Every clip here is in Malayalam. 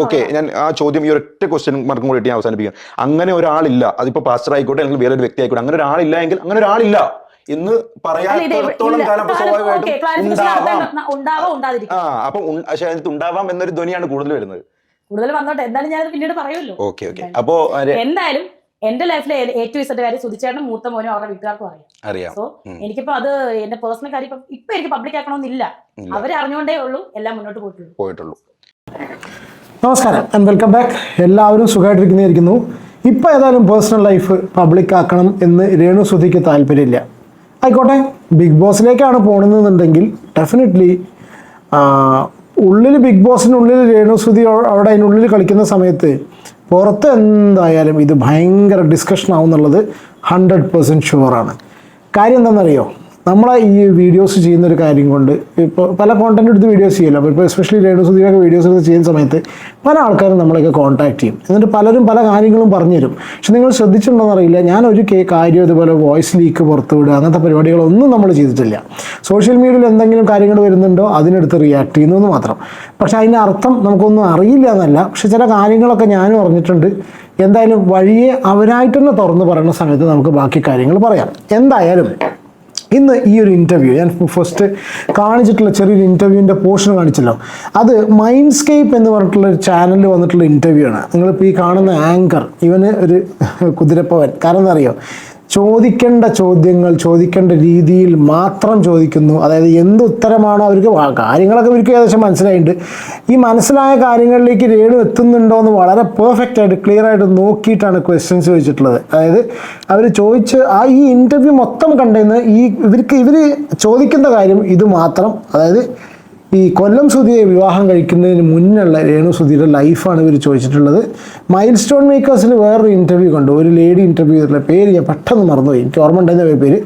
ഓക്കെ ഞാൻ ആ ചോദ്യം ഈ ഒരൊറ്റ ക്വസ്റ്റ്യൻ മാർക്കും കൂടി ഞാൻ അവസാനിപ്പിക്കാം. അങ്ങനെ ഒരാളില്ല അതിപ്പോ പാസ്റ്റർ ആയിക്കോട്ടെ അല്ലെങ്കിൽ വേറൊരു വ്യക്തി ആയിക്കോട്ടെ അങ്ങനെ ഒരാളില്ല എങ്കിൽ അങ്ങനെ ഒരാളില്ല എന്ന് പറയാൻ പറയാത്തോളം കാലം സ്വാഭാവികമായിട്ടും ഉണ്ടാവാം. ഉണ്ടാവാം ആ അപ്പൊ പക്ഷെ അതിനകത്ത് ഉണ്ടാവാം എന്നൊരു ധ്വനിയാണ് കൂടുതൽ വരുന്നത്. കൂടുതൽ വന്നോട്ടെ എന്തായാലും ഞാൻ പിന്നീട് പറയുമല്ലോ. ഓക്കെ ഓക്കെ അപ്പോ എന്തായാലും എന്റെ ലൈഫിലെ ഏറ്റവും ഇഷ്ടത്തെ കാര്യം സുധിച്ചേട്ടനും മൂത്ത മോനും അവരുടെ വീട്ടുകാർക്കും അറിയാം. അറിയാം. സോ. എനിക്കിപ്പോ അത് എന്റെ പേഴ്സണൽ കാര്യം ഇപ്പൊ എനിക്ക് പബ്ലിക് ആക്കണമെന്നില്ല. അവരറിഞ്ഞോണ്ടേ അവരെ അറിഞ്ഞുകൊണ്ടേ ഉള്ളൂ എല്ലാം മുന്നോട്ട് പോയിട്ടുള്ളൂ. പോയിട്ടുള്ളൂ. നമസ്കാരം ആൻഡ് വെൽക്കം ബാക്ക് എല്ലാവരും സുഖമായിട്ടിരിക്കുന്നതായിരിക്കുന്നു. ഇപ്പോൾ ഏതായാലും പേഴ്സണൽ ലൈഫ് പബ്ലിക് ആക്കണം എന്ന് രേണു സുധിക്ക് താല്പര്യമില്ല. ആയിക്കോട്ടെ ബിഗ് ബോസിലേക്കാണ് പോകണമെന്നുണ്ടെങ്കിൽ ഡെഫിനറ്റ്ലി ഉള്ളിൽ ബിഗ് ബോസിനുള്ളിൽ രേണു സുധി അവ- അവിടെ അതിനുള്ളിൽ കളിക്കുന്ന സമയത്ത് പുറത്ത് എന്തായാലും ഇത് ഭയങ്കര ഡിസ്കഷൻ ആവും എന്നുള്ളത് ഹൺഡ്രഡ് പെർസെന്റ് ഷുവറാണ് കാര്യം എന്താണെന്നറിയോ? നമ്മളെ ഈ വീഡിയോസ് ചെയ്യുന്ന ഒരു കാര്യം കൊണ്ട് ഇപ്പോൾ പല കോണ്ടന്റ് എടുത്ത് വീഡിയോസ് ചെയ്യല്ലോ. അപ്പോൾ ഇപ്പോൾ എസ്പെഷ്യലി രേണു സുധീരൊക്കെ വീഡിയോസ് എടുത്ത് ചെയ്യുന്ന സമയത്ത് പല ആൾക്കാരും നമ്മളെയൊക്കെ കോൺടാക്ട് ചെയ്യും. എന്നിട്ട് പലരും പല കാര്യങ്ങളും പറഞ്ഞു തരും പക്ഷെ നിങ്ങൾ ശ്രദ്ധിച്ചിട്ടുണ്ടോയെന്ന് അറിയില്ല. ഞാൻ ഒരു കേ കാര്യം ഇതുപോലെ വോയിസ് ലീക്ക് പുറത്തു വിടുക അങ്ങനത്തെ പരിപാടികളൊന്നും നമ്മൾ ചെയ്തിട്ടില്ല. സോഷ്യൽ മീഡിയയിൽ എന്തെങ്കിലും കാര്യങ്ങൾ വരുന്നുണ്ടോ? അതിനെടുത്ത് റിയാക്ട് ചെയ്യുന്നു മാത്രം. പക്ഷേ അതിന്റെ അർത്ഥം നമുക്കൊന്നും അറിയില്ല എന്നല്ല. പക്ഷെ ചില കാര്യങ്ങളൊക്കെ ഞാനും അറിഞ്ഞിട്ടുണ്ട്. എന്തായാലും വഴിയെ അവരായിട്ട് തന്നെ തുറന്ന് പറയുന്ന സമയത്ത് നമുക്ക് ബാക്കി കാര്യങ്ങൾ പറയാം. എന്തായാലും ഇന്ന് ഈ ഒരു ഇന്റർവ്യൂ ഞാൻ ഫസ്റ്റ് കാണിച്ചിട്ടുള്ള ചെറിയൊരു ഇന്റർവ്യൂവിന്റെ പോർഷൻ കാണിച്ചല്ലോ. അത് മൈൻഡ്സ്കേപ്പ് എന്ന് പറഞ്ഞിട്ടുള്ള ഒരു ചാനലിൽ വന്നിട്ടുള്ള ഇന്റർവ്യൂ ആണ്. നിങ്ങളിപ്പോൾ ഈ കാണുന്ന ആങ്കർ ഇവന് ഒരു കുതിരപ്പവൻ. കാരണം എന്താ അറിയോ? ചോദിക്കേണ്ട ചോദ്യങ്ങൾ ചോദിക്കേണ്ട രീതിയിൽ മാത്രം ചോദിക്കുന്നു. അതായത് എന്ത് ഉത്തരമാണോ അവർക്ക് കാര്യങ്ങളൊക്കെ അവർക്ക് ഏകദേശം മനസ്സിലായിട്ടുണ്ട്. ഈ മനസ്സിലായ കാര്യങ്ങളിലേക്ക് രേണു എത്തുന്നുണ്ടോ എന്ന് വളരെ പെർഫെക്റ്റ് ആയിട്ട് ക്ലിയർ ആയിട്ട് നോക്കിയിട്ടാണ് ക്വസ്റ്റ്യൻസ് ചോദിച്ചിട്ടുള്ളത്. അതായത് അവർ ചോദിച്ച് ആ ഈ ഇന്റർവ്യൂ മൊത്തം കണ്ടെന്ന് ഈ ഇവർക്ക് ഇവർ ചോദിക്കുന്ന കാര്യം ഇത് മാത്രം. അതായത് ഈ കൊല്ലം സുധിയെ വിവാഹം കഴിക്കുന്നതിന് മുന്നുള്ള രേണു സുധിയുടെ ലൈഫാണ് ഇവർ ചോദിച്ചിട്ടുള്ളത്. മൈൽ സ്റ്റോൺ മേക്കേഴ്സിൽ വേറൊരു ഇന്റർവ്യൂ കണ്ടു. ഒരു ലേഡി ഇന്റർവ്യൂ ചെയ്തിട്ടുള്ള പേര് ഞാൻ പെട്ടെന്ന് മറന്നുപോയി. എനിക്ക് ഓർമ്മ ഉണ്ടായിരുന്ന പേര്.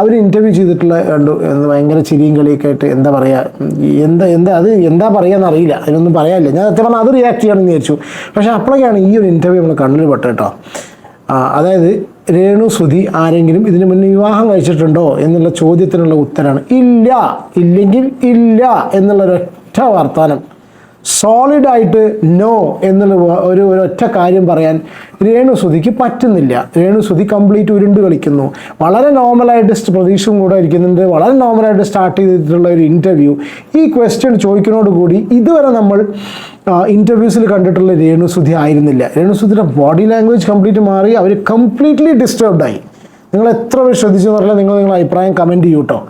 അവർ ഇന്റർവ്യൂ ചെയ്തിട്ടുള്ള കണ്ടു. ഭയങ്കര ചിരിയും കളിയൊക്കെ ആയിട്ട് എന്താ പറയുക എന്താ എന്താ അത് എന്താ പറയുക അറിയില്ല. അതിനൊന്നും പറയാനില്ല. ഞാൻ സത്യം പറഞ്ഞാൽ അത് റിയാക്ട് ചെയ്യണമെന്ന് വിചാരിച്ചു. പക്ഷേ അപ്പോഴൊക്കെയാണ് ഈ ഒരു ഇന്റർവ്യൂ നമ്മൾ കണ്ണിൽ പെട്ടോ അതായത് രേണു സുധി ആരെങ്കിലും ഇതിനു മുന്നേ വിവാഹം കഴിച്ചിട്ടുണ്ടോ എന്നുള്ള ചോദ്യത്തിനുള്ള ഉത്തരമാണ് ഇല്ല. ഇല്ലെങ്കിൽ ഇല്ല എന്നുള്ള ഒരൊറ്റ വർത്താനം. സോളിഡായിട്ട് നോ എന്നുള്ള ഒരു ഒറ്റ കാര്യം പറയാൻ രേണുസുതിക്ക് പറ്റുന്നില്ല. രേണുസുതി കംപ്ലീറ്റ് ഉരുണ്ട് കളിക്കുന്നു. വളരെ നോർമലായിട്ട് പ്രതീക്ഷയും കൂടെ ഇരിക്കുന്നുണ്ട്. വളരെ നോർമലായിട്ട് സ്റ്റാർട്ട് ചെയ്തിട്ടുള്ള ഒരു ഇന്റർവ്യൂ ഈ ക്വസ്റ്റ്യൻ ചോദിക്കുന്നതോടുകൂടി ഇതുവരെ നമ്മൾ ഇന്റർവ്യൂസിൽ കണ്ടിട്ടുള്ള രേണുസുതി ആയിരുന്നില്ല. രേണുസുതിയുടെ ബോഡി ലാംഗ്വേജ് കംപ്ലീറ്റ് മാറി അവർ കംപ്ലീറ്റ്ലി ഡിസ്റ്റർബ്ഡായി നിങ്ങൾ എത്ര പേർ ശ്രദ്ധിച്ചു പറഞ്ഞാൽ നിങ്ങൾ നിങ്ങളുടെ അഭിപ്രായം കമന്റ് ചെയ്യൂട്ടോ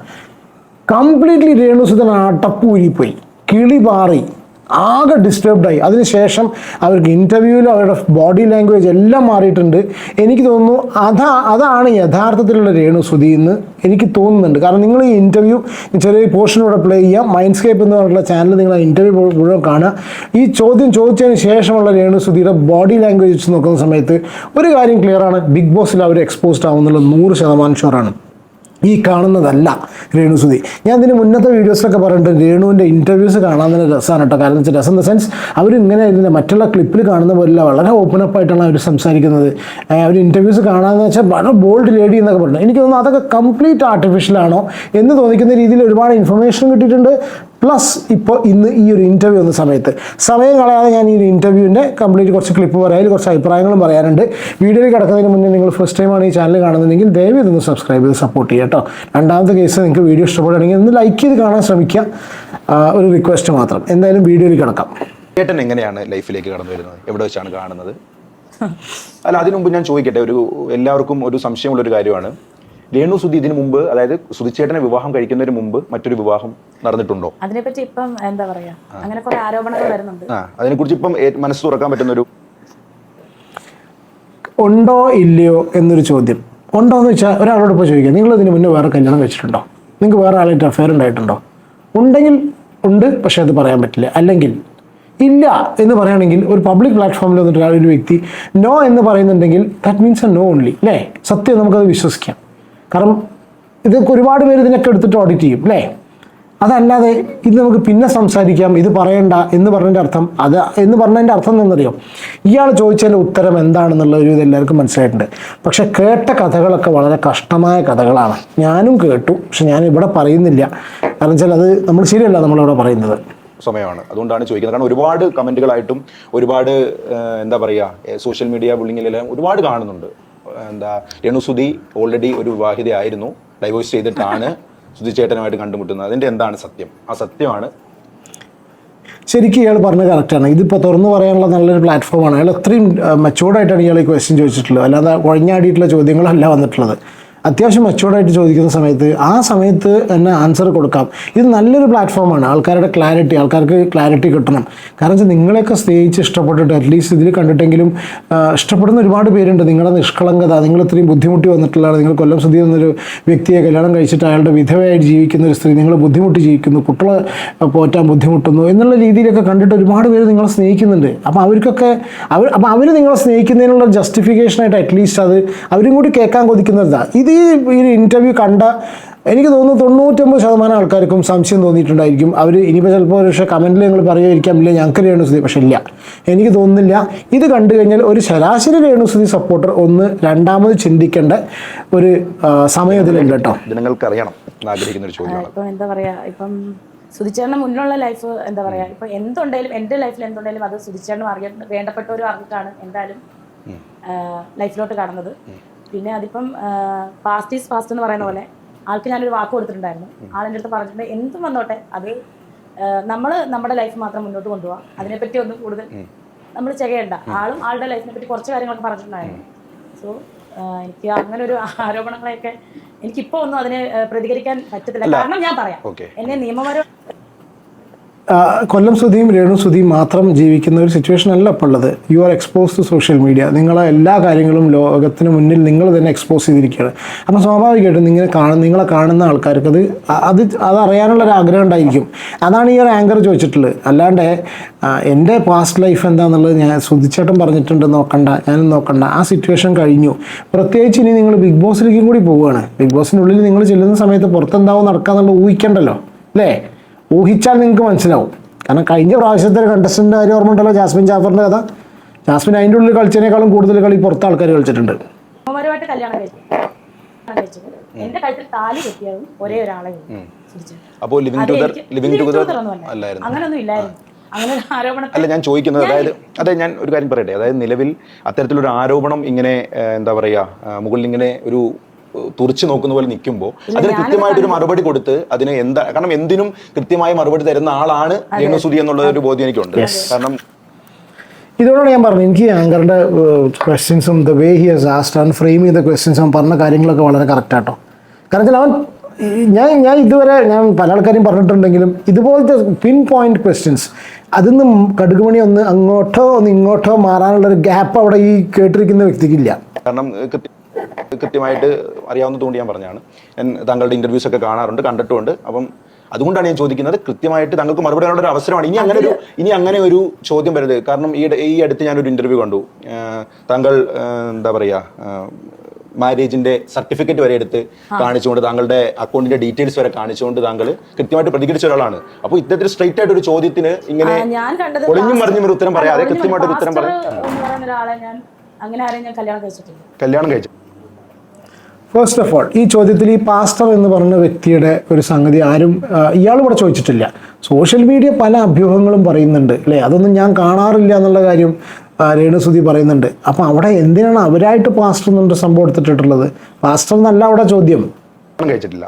കംപ്ലീറ്റ്ലി രേണുസുധൻ അട്ടപ്പൂരിപ്പോയി കിളി പാറി. ആകെ ഡിസ്റ്റർബ്ഡായി അതിനുശേഷം അവർക്ക് ഇന്റർവ്യൂവിലും അവരുടെ ബോഡി ലാംഗ്വേജ് എല്ലാം മാറിയിട്ടുണ്ട്. എനിക്ക് തോന്നുന്നു അതാ അതാണ് യഥാർത്ഥത്തിലുള്ള രേണു സുധി എന്ന് എനിക്ക് തോന്നുന്നുണ്ട്. കാരണം നിങ്ങൾ ഈ ഇന്റർവ്യൂ ചെറിയ പോർഷനോടെ പ്ലേ ചെയ്യാം മൈൻഡ്സ്കേപ്പ് എന്ന് പറഞ്ഞിട്ടുള്ള ചാനൽ നിങ്ങൾ ഇന്റർവ്യൂ മുഴുവൻ കാണുക. ഈ ചോദ്യം ചോദിച്ചതിന് ശേഷമുള്ള രേണു സുധിയുടെ ബോഡി ലാംഗ്വേജ് വെച്ച് നോക്കുന്ന സമയത്ത് ഒരു കാര്യം ക്ലിയറാണ് ബിഗ് ബോസിൽ അവർ എക്സ്പോസ്ഡ് ആവുന്നുള്ള നൂറ് ശതമാനം ഷുവറാണ് ഈ കാണുന്നതല്ല രേണുസുതി ഞാൻ ഇതിന് മുന്നത്തെ വീഡിയോസിലൊക്കെ പറഞ്ഞിട്ടുണ്ട് രേണുവിന്റെ ഇന്റർവ്യൂസ് കാണാൻ തന്നെ രസമാണ് കേട്ടോ. കാരണം വെച്ചാൽ രസം ഇൻ ദ സെൻസ് അവർ ഇങ്ങനെ ഇതിന്റെ മറ്റുള്ള ക്ലിപ്പിൽ കാണുന്ന പോലെ വളരെ ഓപ്പൺ അപ്പ് ആയിട്ടാണ് അവർ സംസാരിക്കുന്നത്. അവർ ഇന്റർവ്യൂസ് കാണാമെന്ന് വെച്ചാൽ വളരെ ബോൾഡ് ലേഡി എന്നൊക്കെ പറഞ്ഞു. എനിക്ക് തോന്നുന്നു അതൊക്കെ കംപ്ലീറ്റ് ആർട്ടിഫിഷ്യലാണോ എന്ന് തോന്നിക്കുന്ന രീതിയിൽ ഒരുപാട് ഇൻഫർമേഷൻ കിട്ടിയിട്ടുണ്ട്. പ്ലസ് ഇപ്പോൾ ഇന്ന് ഈ ഒരു ഇന്റർവ്യൂ വന്ന സമയത്ത്. സമയം കളയാതെ ഞാൻ ഈ ഒരു ഇന്റർവ്യൂവിന്റെ കംപ്ലീറ്റ് കുറച്ച് ക്ലിപ്പ് പറയാം. അതിൽ കുറച്ച് അഭിപ്രായങ്ങളും പറയാനുണ്ട്. വീഡിയോയിൽ കിടക്കുന്നതിന് മുന്നേ നിങ്ങൾ ഫസ്റ്റ് ടൈമാണ് ഈ ചാനൽ കാണുന്നുണ്ടെങ്കിൽ ദയവ് ഇതൊന്ന് സബ്സ്ക്രൈബ് ചെയ്ത് സപ്പോർട്ട് ചെയ്യുക കേട്ടോ. രണ്ടാമത്തെ കേസ് നിങ്ങൾക്ക് വീഡിയോ ഇഷ്ടപ്പെടുകയാണെങ്കിൽ ഒന്ന് ലൈക്ക് ചെയ്ത് കാണാൻ ശ്രമിക്കുക. ഒരു റിക്വസ്റ്റ് മാത്രം. എന്തായാലും വീഡിയോയിൽ കിടക്കാം. ചേട്ടൻ എങ്ങനെയാണ് ലൈഫിലേക്ക് കടന്നു വരുന്നത്? എവിടെ വെച്ചാണ് കാണുന്നത്? അല്ല അതിനുമുമ്പ് ഞാൻ ചോദിക്കട്ടെ ഒരു എല്ലാവർക്കും ഒരു സംശയമുള്ളൊരു കാര്യമാണ്. രേണു സുധി ഇതിനു മുമ്പ് അതായത് സുധിച്ചേട്ടനെ വിവാഹം കഴിക്കുന്നതിന് മുമ്പ് മറ്റൊരു വിവാഹം നടന്നിട്ടുണ്ടോ? അതിനെപ്പറ്റി ഇപ്പം എന്താ പറയാ? അങ്ങനെ കുറെ ആരോപണങ്ങൾ വരുന്നുണ്ട്. ആ അതിനെക്കുറിച്ച് ഇപ്പം ഏ- മനസ്സ് തുറക്കാൻ പറ്റുന്ന ഒരു ഉണ്ടോ ഇല്ലയോ എന്നൊരു ചോദ്യം. ഉണ്ടോ എന്ന് വെച്ചാൽ ഒരാളോട് ഇപ്പോൾ ചോദിക്കുക നിങ്ങൾ ഇതിന് മുന്നേ വേറെ കല്യാണം കഴിച്ചിട്ടുണ്ടോ? നിങ്ങൾക്ക് വേറെ ആളായിട്ട് അഫെയർ ഉണ്ടായിട്ടുണ്ടോ? ഉണ്ടെങ്കിൽ ഉണ്ട് പക്ഷേ അത് പറയാൻ പറ്റില്ല. അല്ലെങ്കിൽ ഇല്ല എന്ന് പറയുകയാണെങ്കിൽ ഒരു പബ്ലിക് പ്ലാറ്റ്ഫോമിൽ വന്നിട്ട് ഒരു വ്യക്തി നോ എന്ന് പറയുന്നുണ്ടെങ്കിൽ that means a no only അല്ലേ? സത്യം നമുക്കത് വിശ്വസിക്കാം. കാരണം ഇതൊക്കെ ഒരുപാട് പേര് ഇതിനൊക്കെ എടുത്തിട്ട് ഓഡിറ്റ് ചെയ്യും അല്ലേ? അതല്ലാതെ ഇത് നമുക്ക് പിന്നെ സംസാരിക്കാം ഇത് പറയണ്ട എന്ന് പറഞ്ഞതിന്റെ അർത്ഥം അത് എന്ന് പറഞ്ഞതിന്റെ അർത്ഥം എന്നറിയോ ഇയാൾ ചോദിച്ചതിന്റെ ഉത്തരം എന്താണെന്നുള്ള ഒരു ഇത് എല്ലാവർക്കും മനസ്സിലായിട്ടുണ്ട്. പക്ഷെ കേട്ട കഥകളൊക്കെ വളരെ കഷ്ടമായ കഥകളാണ്. ഞാനും കേട്ടു പക്ഷെ ഞാൻ ഇവിടെ പറയുന്നില്ല. കാരണം വെച്ചാൽ അത് നമ്മൾ ശരിയല്ല നമ്മളിവിടെ പറയുന്നത്. സമയമാണ്. അതുകൊണ്ടാണ് ചോദിക്കുന്നത്. കാരണം ഒരുപാട് കമന്റുകളായിട്ടും ഒരുപാട് എന്താ പറയുക സോഷ്യൽ മീഡിയ ബുള്ളിങ്ങിലെല്ലാം ഒരുപാട് കാണുന്നുണ്ട്. എന്താ രേണുസുതി ഓൾറെഡി ഒരു വിവാഹിതയായിരുന്നു ഡൈവോഴ്സ് ചെയ്തിട്ടാണ് സുധി ചേട്ടനുമായിട്ട് കണ്ടുമുട്ടുന്നത്. അതിന്റെ എന്താണ് സത്യം? ആ സത്യമാണ്. ശരിക്കും ഇയാൾ പറഞ്ഞത് കറക്റ്റാണ് ഇതിപ്പോൾ തുറന്നു പറയാനുള്ള നല്ലൊരു പ്ലാറ്റ്ഫോമാണ് അയാൾ അത്രയും മെച്ചോർഡായിട്ടാണ് ഇയാൾ ഈ ക്വസ്റ്റ്യൻ ചോദിച്ചിട്ടുള്ളത്. അല്ലാതെ കുഴഞ്ഞാടിയിട്ടുള്ള ചോദ്യങ്ങളല്ല വന്നിട്ടുള്ളത്. അത്യാവശ്യം മെച്ചോർഡായിട്ട് ചോദിക്കുന്ന സമയത്ത് ആ സമയത്ത് തന്നെ ആൻസർ കൊടുക്കാം. ഇത് നല്ലൊരു പ്ലാറ്റ്ഫോമാണ് ആൾക്കാരുടെ ക്ലാരിറ്റി ആൾക്കാർക്ക് ക്ലാരിറ്റി കിട്ടണം. കാരണം വെച്ചാൽ നിങ്ങളെയൊക്കെ സ്നേഹിച്ച് ഇഷ്ടപ്പെട്ടിട്ട് അറ്റ്ലീസ്റ്റ് ഇതിൽ കണ്ടിട്ടെങ്കിലും ഇഷ്ടപ്പെടുന്ന ഒരുപാട് പേരുണ്ട്. നിങ്ങളുടെ നിഷ്കളങ്കത നിങ്ങൾ ഇത്രയും ബുദ്ധിമുട്ടി വന്നിട്ടുള്ളതാണ്. നിങ്ങൾ കൊല്ലം സുധി എന്നൊരു വ്യക്തിയെ കല്യാണം കഴിച്ചിട്ട് അയാളുടെ വിധവയായിട്ട് ജീവിക്കുന്ന ഒരു സ്ത്രീ നിങ്ങൾ ബുദ്ധിമുട്ടി ജീവിക്കുന്നു കുട്ടികളെ പോറ്റാൻ ബുദ്ധിമുട്ടുന്നു എന്നുള്ള രീതിയിലൊക്കെ കണ്ടിട്ട് ഒരുപാട് പേര് നിങ്ങളെ സ്നേഹിക്കുന്നുണ്ട്. അപ്പോൾ അവർക്കൊക്കെ അവർ അപ്പോൾ അവർ നിങ്ങളെ സ്നേഹിക്കുന്നതിനുള്ള ജസ്റ്റിഫിക്കേഷനായിട്ട് അറ്റ്ലീസ്റ്റ് അത് അവരും കൂടി കേൾക്കാൻ കൊതിക്കുന്നതാണ് ഇത് ഈ ഒരു ഇന്റർവ്യൂ കണ്ട എനിക്ക് തോന്നുന്നു തൊണ്ണൂറ്റൊമ്പത് ശതമാനം ആൾക്കാർക്കും സംശയം തോന്നിയിട്ടുണ്ടായിരിക്കും. അവർ ഇനിയിപ്പോൾ ചിലപ്പോൾ ഒരു പക്ഷേ കമന്റിൽ നിങ്ങൾ പറയുമായിരിക്കാം ഇല്ല ഞങ്ങൾക്ക് രേണുസുതി പക്ഷേ ഇല്ല. എനിക്ക് തോന്നുന്നില്ല. ഇത് കണ്ടു കഴിഞ്ഞാൽ ഒരു ശരാശരി രേണുസുതി സപ്പോർട്ടർ ഒന്ന് രണ്ടാമത് ചിന്തിക്കേണ്ട ഒരു സമയം ഇതിലുണ്ട് കേട്ടോ. ജനങ്ങൾക്ക് അറിയണം എന്ന് ആഗ്രഹിക്കുന്ന ഒരു ചോദ്യമാണ്. ഇപ്പം എന്താ പറയാ ഇപ്പം സുധിച്ചേട്ടന് മുന്നിലുള്ള ലൈഫ് എന്താ പറയാ ഇപ്പൊ എന്തുണ്ടെങ്കിലും എന്റെ ലൈഫിൽ എന്തുണ്ടെങ്കിലും അത് സുധിച്ചേട്ടനും അറിയ വേണ്ടപ്പെട്ടവരും അറിഞ്ഞിട്ടാണ് എന്തായാലും ലൈഫിലോട്ട് കടന്നത്. പിന്നെ അതിപ്പം ഫാസ്റ്റ് ഈസ് ഫാസ്റ്റ് എന്ന് പറയുന്ന പോലെ ആൾക്ക് ഞാനൊരു വാക്ക് കൊടുത്തിട്ടുണ്ടായിരുന്നു. ആളെന്റെ അടുത്ത് പറഞ്ഞിട്ടുണ്ട് എന്തും വന്നോട്ടെ അത് നമ്മൾ നമ്മുടെ ലൈഫ് മാത്രം മുന്നോട്ട് കൊണ്ടുപോകാം അതിനെപ്പറ്റി ഒന്നും കൂടുതൽ നമ്മൾ ചെയ്യേണ്ട. ആളും ആളുടെ ലൈഫിനെ പറ്റി കുറച്ച് കാര്യങ്ങളൊക്കെ പറഞ്ഞിട്ടുണ്ടായിരുന്നു. സോ എനിക്ക് അങ്ങനെ ഒരു ആരോപണങ്ങളെയൊക്കെ എനിക്കിപ്പോ ഒന്നും അതിനെ പ്രതികരിക്കാൻ പറ്റത്തില്ല. കാരണം ഞാൻ പറയാം. എന്നെ നിയമപരം കൊല്ലം സുധിയും രേണു സുധിയും മാത്രം ജീവിക്കുന്ന ഒരു സിറ്റുവേഷൻ അല്ല ഇപ്പോൾ ഉള്ളത്. You are expose to social media നിങ്ങളെ എല്ലാ കാര്യങ്ങളും ലോകത്തിന് മുന്നിൽ നിങ്ങൾ തന്നെ എക്സ്പോസ് ചെയ്തിരിക്കുകയാണ്. അപ്പം സ്വാഭാവികമായിട്ടും നിങ്ങളെ കാണുന്ന നിങ്ങളെ കാണുന്ന ആൾക്കാർക്ക് അത് അത് അത് അറിയാനുള്ള ഒരു ആഗ്രഹം ഉണ്ടായിരിക്കും. അതാണ് ഈ ഒരു ആങ്കർ ചോദിച്ചിട്ടുള്ളത്. അല്ലാണ്ട് എന്റെ പാസ്റ്റ് ലൈഫ് എന്താണെന്നുള്ളത് ഞാൻ സുധിച്ചേട്ടൻ പറഞ്ഞിട്ടുണ്ട് നോക്കണ്ട ഞാനും നോക്കണ്ട. ആ സിറ്റുവേഷൻ കഴിഞ്ഞു. പ്രത്യേകിച്ച് ഇനി നിങ്ങൾ ബിഗ് ബോസിലേക്കും കൂടി പോവുകയാണ്. ബിഗ് ബോസിനുള്ളിൽ നിങ്ങൾ ചെല്ലുന്ന സമയത്ത് പുറത്തെന്താവും നടക്കാന്നുള്ളത് ഊഹിക്കണ്ടല്ലോ. അല്ലേ? ഊഹിച്ചാൽ നിങ്ങൾക്ക് മനസ്സിലാവും. കാരണം കഴിഞ്ഞ പ്രാവശ്യത്തെ ഒരു കണ്ടസ്റ്റന്റ് കാര്യം ഓർമ്മ ഉണ്ടല്ലോ ജാസ്മിൻ ജാഫറിന്റെ കഥ. ജാസ്മിൻ അതിന്റെ ഉള്ളിൽ കളിച്ചതിനേക്കാളും കൂടുതൽ കളി പുറത്ത് ആൾക്കാർ കളിച്ചിട്ടുണ്ട്. നിയമപരമായിട്ട് കല്യാണം കല്യാണം കഴിച്ചത് എന്റെ കഴുത്തിൽ താലി കെട്ടിയതും ഒരേ ഒരാളെ ഉള്ളൂ. അപ്പോൾ ലിവിങ് ടുഗദർ ടുഗദർ. അല്ലായിരുന്നു. ഇല്ലായിരുന്നു. അല്ല ഞാൻ ചോദിക്കുന്നത് അതായത് അതെ ഞാൻ ഒരു കാര്യം പറയട്ടെ. അതായത് നിലവിൽ അത്തരത്തിലൊരു ആരോപണം ഇങ്ങനെ എന്താ പറയാ ആ, മുകളിൽ ഇങ്ങനെ ഒരു തുറിച്ചു നോക്കുന്ന പോലെ നിൽക്കുമ്പോൾ അതിന് കൃത്യമായിട്ടൊരു മറുപടി കൊടുത്ത് അതിന് എന്താ കാരണം എന്തിനും കൃത്യമായ മറുപടി തരുന്ന ആളാണ് രേണുസുതി എന്നുള്ള ഒരു ബോധ്യം എനിക്കുണ്ട്. കാരണം ഇതോടെ ഞാൻ പറഞ്ഞു എനിക്ക് ആങ്കറിന്റെ ക്വസ്റ്റ്യൻസും the way he has asked and frame ചെയ്ത ക്വസ്റ്റ്യൻസ് അവൻ പറഞ്ഞ കാര്യങ്ങളൊക്കെ വളരെ കറക്റ്റാട്ടോ കാരണം വെച്ചാൽ അവൻ ഞാൻ ഞാൻ ഇതുവരെ ഞാൻ പല ആൾക്കാരും പറഞ്ഞിട്ടുണ്ടെങ്കിലും ഇതുപോലത്തെ പിൻ പോയിന്റ് ക്വസ്റ്റ്യൻസ് അതിൽ നിന്ന് കടുകുമണി ഒന്ന് അങ്ങോട്ടോ ഒന്ന് ഇങ്ങോട്ടോ മാറാനുള്ള ഒരു ഗ്യാപ്പ് അവിടെ ഈ കേട്ടിരിക്കുന്ന വ്യക്തിക്കില്ല കാരണം കൃത്യമായിട്ട് അറിയാവുന്നതുകൊണ്ട് ഞാൻ പറഞ്ഞാണ് ഞാൻ താങ്കളുടെ ഇന്റർവ്യൂസ് ഒക്കെ കാണാറുണ്ട് കണ്ടിട്ടുണ്ട് അപ്പം അതുകൊണ്ടാണ് ഞാൻ ചോദിക്കുന്നത് കൃത്യമായിട്ട് താങ്കൾക്ക് മറുപടി പറയാനുള്ള ഒരു അവസരമാണ്. ഇനി അങ്ങനെ ഒരു ഇനി അങ്ങനെ ഒരു ചോദ്യം വരരുത്. കാരണം ഈ ഈ അടുത്ത് ഞാനൊരു ഇന്റർവ്യൂ കണ്ടു. താങ്കൾ എന്താ പറയാ മാരേജിന്റെ സർട്ടിഫിക്കറ്റ് വരെ എടുത്ത് കാണിച്ചുകൊണ്ട് താങ്കളുടെ അക്കൗണ്ടിന്റെ ഡീറ്റെയിൽസ് വരെ കാണിച്ചുകൊണ്ട് താങ്കൾ കൃത്യമായിട്ട് പ്രതികരിച്ച ഒരാളാണ്. അപ്പോൾ ഇത്തരത്തിൽ സ്ട്രൈറ്റ് ആയിട്ട് ഒരു ചോദ്യത്തിന് ഇങ്ങനെ ഒളിഞ്ഞും മറിഞ്ഞും ഒരു ഉത്തരം പറയാതെ കൃത്യമായിട്ട് ഒരു ഉത്തരം പറയാം അങ്ങനെ ആരെയും ഞാൻ കല്യാണം കഴിച്ചിട്ടില്ല. കല്യാണം കഴിച്ചു ഫസ്റ്റ് ഓഫ് ഓൾ ഈ ചോദ്യത്തിൽ ഈ പാസ്റ്റർ എന്ന് പറഞ്ഞ വ്യക്തിയുടെ ഒരു സംഗതി ആരും ഇയാൾ ഇവിടെ ചോദിച്ചിട്ടില്ല. സോഷ്യൽ മീഡിയ പല അഭ്യൂഹങ്ങളും പറയുന്നുണ്ട് അല്ലേ? അതൊന്നും ഞാൻ കാണാറില്ല എന്നുള്ള കാര്യം രേണുസുതി പറയുന്നുണ്ട്. അപ്പം അവിടെ എന്തിനാണ് അവരായിട്ട് പാസ്റ്റർ എന്നൊരു സംഭവം എടുത്തിട്ടുള്ളത്? പാസ്റ്റർ എന്നല്ല അവിടെ ചോദ്യം. കഴിച്ചിട്ടില്ല.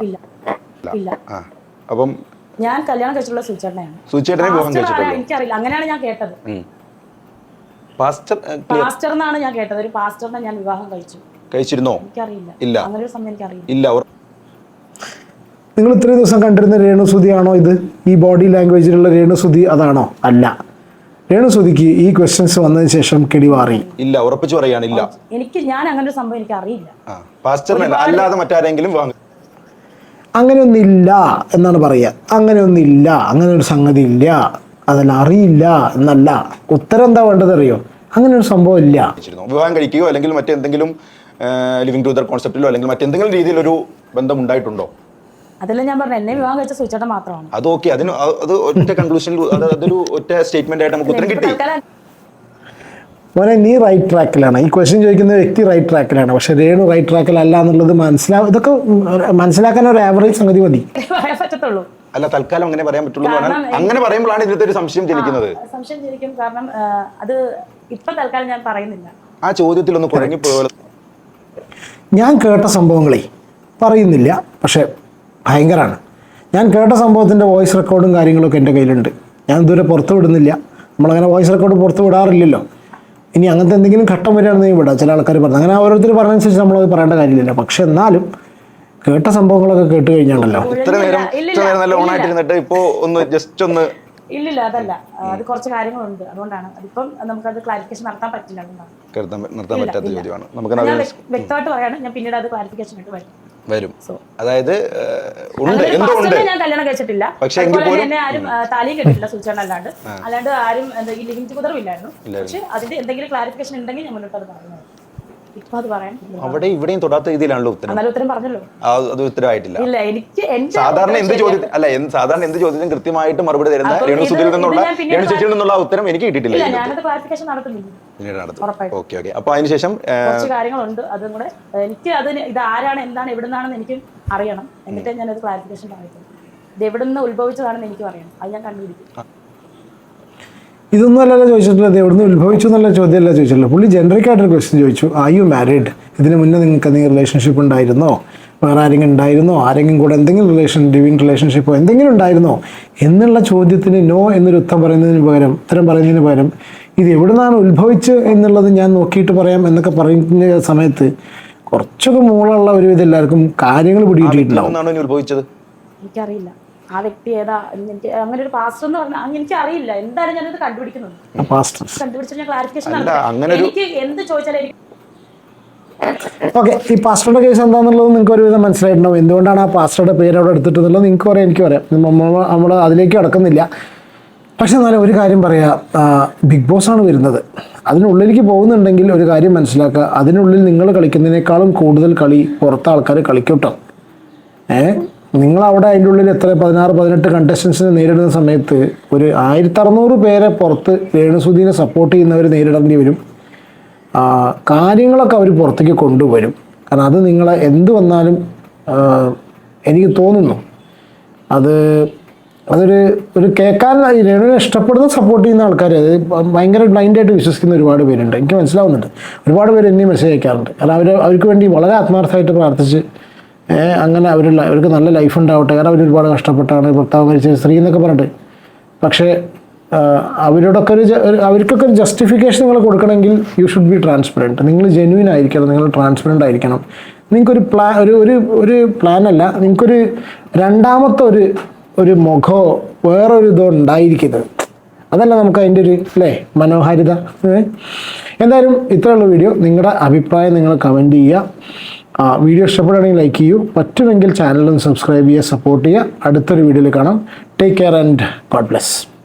അപ്പം ഞാൻ കല്യാണം കഴിച്ചിട്ടുള്ള സുചേട്ടനെയാണ്? എനിക്കറിയില്ല. അങ്ങനെയാണ് ഞാൻ കേട്ടത്. പാസ്റ്റർ പാസ്റ്റർ എന്നാണ് ഞാൻ കേട്ടത്. ഒരു പാസ്റ്ററിനെ ഞാൻ വിവാഹം കഴിച്ചു. കഴിച്ചിരുന്നോ? എനിക്കറിയില്ല. ഇല്ല. അങ്ങനെ ഒരു സമയം എനിക്കറിയില്ല. ഇല്ല നിങ്ങൾ ഇത്രയും ദിവസം കണ്ടിരുന്ന രേണുസുതിയാണോ ഇത്? ഈ ബോഡി ലാംഗ്വേജിലുള്ള രേണുസുതി അതാണോ? അല്ല. രേണുസുതിക്ക് ഈ ക്വസ്റ്റ്യൻസ് വന്നതിന് ശേഷം കെടിവാറി ഇല്ല ഉറപ്പിച്ചു പറയാണ് ഇല്ല. എനിക്ക് ഞാൻ അങ്ങനെ ഒരു സംഭവം എനിക്ക് അറിയില്ല പാസ്റ്റർ അല്ലാതെ മറ്റാരെങ്കിലും വാങ്ങും. അങ്ങനെയൊന്നില്ല എന്നാണ് പറയുക. അങ്ങനെയൊന്നില്ല അങ്ങനെ ഒരു സംഗതി ഇല്ല അതല്ല അറിയില്ല എന്നല്ല. ഉത്തരം എന്താ വേണ്ടത് അറിയോ? അങ്ങനെ ഒരു സംഭവം ഇല്ല. വിവാഹം കഴിക്കുകയോ അല്ലെങ്കിൽ മറ്റെന്തെങ്കിലും ലിവിംഗ് ടുഗദർ കോൺസെപ്റ്റിലോ അല്ലെങ്കിൽ മറ്റെന്തെങ്കിലും രീതിയിലൊരു ബന്ധം ഉണ്ടായിട്ടുണ്ടോ അതല്ല ഞാൻ പറഞ്ഞു എന്നെ വിവാഹം കഴിച്ച സുചേട്ടൻ മാത്രമാണ്. അത് ഓക്കെ അതിന് അത് ഒറ്റ കൺക്ലൂഷനിൽ അത് അതൊരു ഒറ്റ സ്റ്റേറ്റ്മെന്റ് ആയിട്ട് നമുക്ക് ഉത്തരം കിട്ടി. മോനെ നീ റൈറ്റ് ട്രാക്കിലാണ് ഈ ക്വസ്റ്റ്യൻ ചോദിക്കുന്ന വ്യക്തി റൈറ്റ് ട്രാക്കിലാണ് പക്ഷെ രേണു റൈറ്റ് ട്രാക്കിലല്ല എന്നുള്ളത് മനസ്സിലാ ഇതൊക്കെ മനസ്സിലാക്കാൻ ഒരു ആവറേജ് സംഗതി മതി. പറ്റത്തുള്ളൂ. അല്ല തൽക്കാലം അങ്ങനെ പറയാൻ പറ്റുള്ളൂ അങ്ങനെ പറയുമ്പോഴാണ് ഇതിലത്തെ ഒരു സംശയം ജനിക്കുന്നത്. സംശയം ജനിക്കും. കാരണം അത് ഇപ്പൊ തൽക്കാലം ഞാൻ പറയുന്നില്ല. ആ ചോദ്യത്തിൽ ഒന്ന് കുഴങ്ങിപ്പോയത് ഞാൻ കേട്ട സംഭവങ്ങളെ പറയുന്നില്ല പക്ഷേ ഭയങ്കരമാണ് ഞാൻ കേട്ട സംഭവത്തിന്റെ വോയിസ് റെക്കോർഡും കാര്യങ്ങളൊക്കെ എന്റെ കയ്യിലുണ്ട്. ഞാൻ ഇതുവരെ പുറത്തു വിടുന്നില്ല. നമ്മളങ്ങനെ വോയിസ് റെക്കോർഡ് പുറത്ത് വിടാറില്ലല്ലോ. ഇനി അങ്ങനത്തെ എന്തെങ്കിലും ഘട്ടം വരികയാണെന്നെങ്കിൽ വിടാം ചില ആൾക്കാർ പറഞ്ഞു. അങ്ങനെ ഓരോരുത്തർ പറഞ്ഞനുസരിച്ച് നമ്മളത് പറയേണ്ട കാര്യമില്ല പക്ഷെ എന്നാലും കേട്ട സംഭവങ്ങളൊക്കെ കേട്ട് കഴിഞ്ഞാണല്ലോ. ഇത്ര നേരം ഇത്ര നേരം നല്ല ഓണായിട്ടിരുന്നിട്ട് ഇപ്പോൾ ഒന്ന് ജസ്റ്റ് ഒന്ന് ഇല്ലില്ല അതല്ല. അത് കുറച്ച് കാര്യങ്ങളുണ്ട്. അതുകൊണ്ടാണ്. അതിപ്പം നമുക്കത് ക്ലാരിഫിക്കേഷൻ നടത്താൻ പറ്റില്ല അതുകൊണ്ടാണ്. നിർത്താൻ പറ്റാത്ത ചോദ്യമാണ്. നമുക്ക് ഞാൻ അത് വ്യക്ത- വ്യക്തമായിട്ട് പറയാണ്. ഞാൻ പിന്നീട് അത് ക്ലാരിഫിക്കേഷൻ ആയിട്ട് വരും. വരും. അതായത് ഉണ്ട്. എന്തോ ഉണ്ട്. ഞാൻ കല്യാണം കഴിച്ചിട്ടില്ല. പക്ഷേ തന്നെ ആരും താലിയും കെട്ടിട്ടില്ല സൂചന അല്ലാണ്ട്. അല്ലാണ്ട് ആരും ഈ ലിവിംഗ് ടുഗദറും ഇല്ലായിരുന്നു. പക്ഷെ അതിന്റെ എന്തെങ്കിലും ക്ലാരിഫിക്കേഷൻ ഉണ്ടെങ്കിൽ ഞാൻ മുന്നോട്ട് അത് അത് പറയാൻ അവിടെ ഇവിടെയും തൊടാത്ത രീതിയിലാണല്ലോ ഉത്തരം. പറഞ്ഞല്ലോ. അത് ഉത്തരവായിട്ടില്ല. ഇല്ല എനിക്ക് സാധാരണ എന്ത് ചോദ്യം അല്ല സാധാരണ എന്ത് ചോദ്യത്തിനും കൃത്യമായിട്ട് മറുപടി തരുന്ന രേണു സുധിയിൽ നിന്നുള്ള രേണു ചേച്ചിയിൽ നിന്നുള്ള ഉത്തരം എനിക്ക് കിട്ടിയിട്ടില്ല. പിന്നീട് നടത്തും. Okay okay. അപ്പൊ അതിനുശേഷം കുറച്ച് കാര്യങ്ങളുണ്ട് അതും കൂടെ. എനിക്ക് അതിന് ഇത് ആരാണ് എന്താണ് എവിടുന്നാണെന്ന് എനിക്ക് അറിയണം. എന്നിട്ട് ഞാനത് ക്ലാരിഫിക്കേഷൻ പറയത്തുള്ളൂ. ഇത് എവിടെ നിന്ന് ഉത്ഭവിച്ചതാണെന്ന് എനിക്ക് അറിയണം. അത് ഞാൻ കണ്ടുപിടിക്കും. ഇതൊന്നും അല്ലല്ലോ ചോദിച്ചിട്ടുള്ളത്. എവിടുന്ന് ഉത്ഭവിച്ചു എന്നുള്ള ചോദ്യമല്ല ചോദിച്ചിട്ടുള്ളത്. പുള്ളി ജനറിക് ആയിട്ടൊരു ക്വസ്റ്റ്യൻ ചോദിച്ചു. ആ യു മാരീഡ് ഇതിന് മുന്നേ നിങ്ങൾക്ക് എന്തെങ്കിലും റിലേഷൻഷിപ്പ് ഉണ്ടായിരുന്നോ? വേറെ ആരെങ്കിലും ഉണ്ടായിരുന്നോ? ആരെങ്കിലും കൂടെ എന്തെങ്കിലും റിലേഷൻ ലിവിങ് റിലേഷൻഷിപ്പോ എന്തെങ്കിലും ഉണ്ടായിരുന്നോ? എന്നുള്ള ചോദ്യത്തിന് നോ എന്നൊരു ഉത്തരം പറയുന്നതിന് പകരം ഉത്തരം പറയുന്നതിന് പകരം ഇത് എവിടെ നിന്നാണ് ഉത്ഭവിച്ച് എന്നുള്ളത് ഞാൻ നോക്കിയിട്ട് പറയാം എന്നൊക്കെ പറയുന്ന സമയത്ത് കുറച്ചൊക്കെ ഒരു ഒരുവിധം എല്ലാവർക്കും കാര്യങ്ങൾ പിടിയിട്ടിട്ടുണ്ടാവും എനിക്കറിയില്ല. ആ വ്യക്തി ഏതാ എനിക്ക് അങ്ങനെ ഒരു പാസ്റ്റർ എന്ന് പറഞ്ഞാൽ എനിക്ക് അറിയില്ല എന്തായാലും ഞാനത് കണ്ടുപിടിക്കുന്നുണ്ട് പാസ്റ്റർ കണ്ടുപിടിച്ചിട്ട് ഞാൻ ക്ലാരിഫിക്കേഷൻ എനിക്ക് എന്ത് ചോദിച്ചാലും എനിക്ക് ഓക്കെ ഈ പാസ്റ്ററുടെ കേസ് എന്താണെന്നുള്ളത് നിങ്ങൾക്ക് ഒരുവിധം മനസ്സിലായിട്ടുണ്ടാവും. എന്തുകൊണ്ടാണ് ആ പാസ്റ്ററുടെ പേര് അവിടെ എടുത്തിട്ടുള്ളത്? നിങ്ങൾക്ക് പറയാം എനിക്ക് പറയാം. നമ്മൾ നമ്മൾ അതിലേക്ക് കടക്കുന്നില്ല പക്ഷെ എന്നാലും ഒരു കാര്യം പറയാ. ബിഗ് ബോസ് ആണ് വരുന്നത്. അതിനുള്ളിലേക്ക് പോകുന്നുണ്ടെങ്കിൽ ഒരു കാര്യം മനസ്സിലാക്കുക. അതിനുള്ളിൽ നിങ്ങൾ കളിക്കുന്നതിനേക്കാളും കൂടുതൽ കളി പുറത്തെ ആൾക്കാർ കളിക്കട്ടോ ഏ? നിങ്ങൾ അവിടെ അതിന്റെ ഉള്ളിൽ എത്ര? പതിനാറ് പതിനെട്ട് കണ്ടസ്റ്റൻസിനെ നേരിടുന്ന സമയത്ത് ഒരു ആയിരത്തി അറുന്നൂറ് പേരെ പുറത്ത് രേണുസുദീനെ സപ്പോർട്ട് ചെയ്യുന്നവർ നേരിടേണ്ടി വരും. കാര്യങ്ങളൊക്കെ അവർ പുറത്തേക്ക് കൊണ്ടുവരും. കാരണം അത് നിങ്ങളെ എന്ത് വന്നാലും എനിക്ക് തോന്നുന്നു. അത് അതൊരു ഒരു കേൾക്കാൻ രേണുവിനെ ഇഷ്ടപ്പെടുന്ന സപ്പോർട്ട് ചെയ്യുന്ന ആൾക്കാർ അത് ഭയങ്കര ബ്ലൈൻഡായിട്ട് വിശ്വസിക്കുന്ന ഒരുപാട് പേരുണ്ട്. എനിക്ക് മനസ്സിലാവുന്നുണ്ട്. ഒരുപാട് പേര് എന്നെ മെസ്സേജ് അയക്കാറുണ്ട്. കാരണം അവർ അവർക്ക് വേണ്ടി വളരെ ആത്മാർത്ഥമായിട്ട് പ്രാർത്ഥിച്ച് അങ്ങനെ അവർ അവർക്ക് നല്ല ലൈഫ് ഉണ്ടാവട്ടെ. കാരണം അവർ ഒരുപാട് കഷ്ടപ്പെട്ടാണ്. ഭർത്താവ് മരിച്ച സ്ത്രീ എന്നൊക്കെ പറഞ്ഞിട്ട്. പക്ഷേ അവരോടൊക്കെ ഒരു അവർക്കൊക്കെ ഒരു ജസ്റ്റിഫിക്കേഷൻ നിങ്ങൾ കൊടുക്കണമെങ്കിൽ യു ഷുഡ് ബി ട്രാൻസ്പെറന്റ് നിങ്ങൾ ജെന്യൂൻ ആയിരിക്കണം. നിങ്ങൾ ട്രാൻസ്പെറന്റ് ആയിരിക്കണം. നിങ്ങൾക്കൊരു പ്ലാൻ ഒരു ഒരു ഒരു പ്ലാനല്ല നിങ്ങൾക്കൊരു രണ്ടാമത്തെ ഒരു ഒരു മുഖമോ വേറൊരു ഇതോ ഉണ്ടായിരിക്കുന്നത് അതല്ല നമുക്ക് അതിന്റെ ഒരു അല്ലേ മനോഹാരിത. എന്തായാലും ഇത്രയുള്ള വീഡിയോ നിങ്ങളുടെ അഭിപ്രായം നിങ്ങൾ കമന്റ് ചെയ്യുക. വീഡിയോ ഇഷ്ടപ്പെടുകയാണെങ്കിൽ ലൈക്ക് ചെയ്യൂ. പറ്റുമെങ്കിൽ ചാനലും സബ്സ്ക്രൈബ് ചെയ്യുക സപ്പോർട്ട് ചെയ്യുക. അടുത്തൊരു വീഡിയോയിൽ കാണാം. Take care and God bless